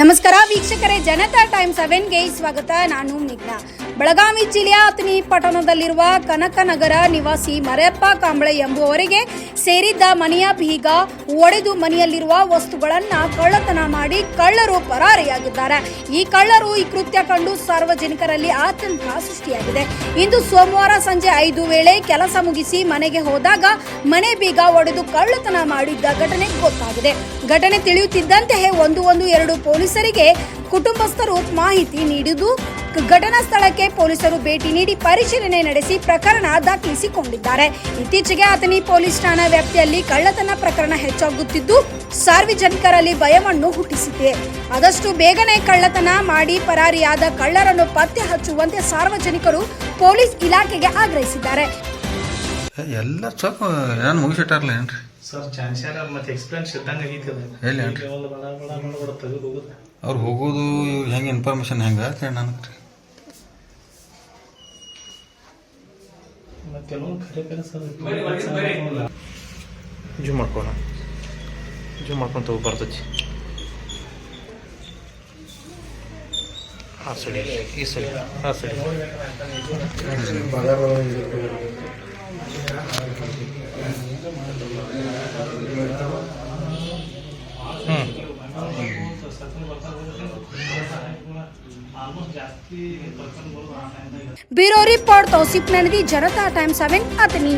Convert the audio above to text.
ನಮಸ್ಕಾರ ವೀಕ್ಷಕರೇ ಜನತಾ ಟೈಮ್ ಸೆವೆನ್ಗೆ ಸ್ವಾಗತ. ನಾನು ಮೇಘ್ನಾ ಬೆಳಗಾವಿ ಜಿಲ್ಲೆಯ ಅತನಿ ಪಟ್ಟಣದಲ್ಲಿರುವ ಕನಕನಗರ ನಿವಾಸಿ ಮರೆಯಪ್ಪ ಕಾಂಬಳೆ ಎಂಬುವವರಿಗೆ ಸೇರಿದ್ದ ಮನೆಯ ಬೀಗ ಒಡೆದು ಮನೆಯಲ್ಲಿರುವ ವಸ್ತುಗಳನ್ನು ಕಳ್ಳತನ ಮಾಡಿ ಕಳ್ಳರು ಪರಾರಿಯಾಗಿದ್ದಾರೆ. ಈ ಕಳ್ಳರು ಈ ಕೃತ್ಯ ಕಂಡು ಸಾರ್ವಜನಿಕರಲ್ಲಿ ಆತಂಕ ಸೃಷ್ಟಿಯಾಗಿದೆ. ಇಂದು ಸೋಮವಾರ ಸಂಜೆ ಐದು ವೇಳೆ ಕೆಲಸ ಮುಗಿಸಿ ಮನೆಗೆ ಹೋದಾಗ ಮನೆ ಬೀಗ ಒಡೆದು ಕಳ್ಳತನ ಮಾಡಿದ್ದ ಘಟನೆ ಗೊತ್ತಾಗಿದೆ. ಘಟನೆ ತಿಳಿಯುತ್ತಿದ್ದಂತೆಯೇ ಒಂದು ಒಂದು ಎರಡು ಪೊಲೀಸರಿಗೆ ಕುಟುಂಬಸ್ಥರು ಮಾಹಿತಿ ನೀಡಿದ್ದು ಘಟನಾ ಸ್ಥಳಕ್ಕೆ ಪೊಲೀಸರು ಭೇಟಿ ನೀಡಿ ಪರಿಶೀಲನೆ ನಡೆಸಿ ಪ್ರಕರಣ ದಾಖಲಿಸಿಕೊಂಡಿದ್ದಾರೆ ಇತ್ತೀಚೆಗೆ ಆತನಿ ಪೊಲೀಸ್ ಠಾಣಾ ವ್ಯಾಪ್ತಿಯಲ್ಲಿ ಕಳ್ಳತನ ಪ್ರಕರಣ ಹೆಚ್ಚಾಗುತ್ತಿದ್ದು ಸಾರ್ವಜನಿಕರಲ್ಲಿ ಭಯವನ್ನು ಹುಟ್ಟಿಸಿದೆ ಆದಷ್ಟು ಬೇಗನೆ ಕಳ್ಳತನ ಮಾಡಿ ಪರಾರಿಯಾದ ಕಳ್ಳರನ್ನು ಪತ್ತೆ ಹಚ್ಚುವಂತೆ ಸಾರ್ವಜನಿಕರು ಪೊಲೀಸ್ ಇಲಾಖೆಗೆ ಆಗ್ರಹಿಸಿದ್ದಾರೆ ಎಲ್ಲ ಸ್ವಲ್ಪ ನಾನು ಮುಗಿಸಿಟ್ಟಾರಲ್ಲ ಏನ್ರಿ ಸರ್ ಮತ್ತೆ ಎಕ್ಸ್ಪೀರಿಯನ್ಸ್ ಇದ್ದಂಗೆ ಆಗೈತಿ ಅದು ಎಲ್ಲಿ ಏನ್ರಿ? ಈಗ ಒಂದು ಬಡ ಬಡ ಬಡ ಬಡ ತೆಗೆದು ಹೋಗುದು ಅವ್ರು ಹೋಗೋದು ಇವ್ರು ಹೆಂಗೆ ಇನ್ಫಾರ್ಮೇಶನ್ ಹೆಂಗೆ ಅಂತ ನನಗೆ ರೀ ಮತ್ತೆ ಕೆಲವೊಂದು ಖರೆ ಸರ್ ಜೂಮ್ ಮಾಡ್ಕೋಣ ಜೂಮ್ ಮಾಡ್ಕೊಂತ ಹೋಗಿ ಬರ್ತೈತಿ ಹಾಂ ಸರಿ ಈ ಸರಿ ಹಾಂ ಸರಿ ಬ್ಯೂರೋ ರಿಪೋರ್ಟ್ ತೌಸಿಫ್ ನನದಿ ಜನತಾ ಟೈಮ್ ಸೆವೆನ್ ಅತನಿ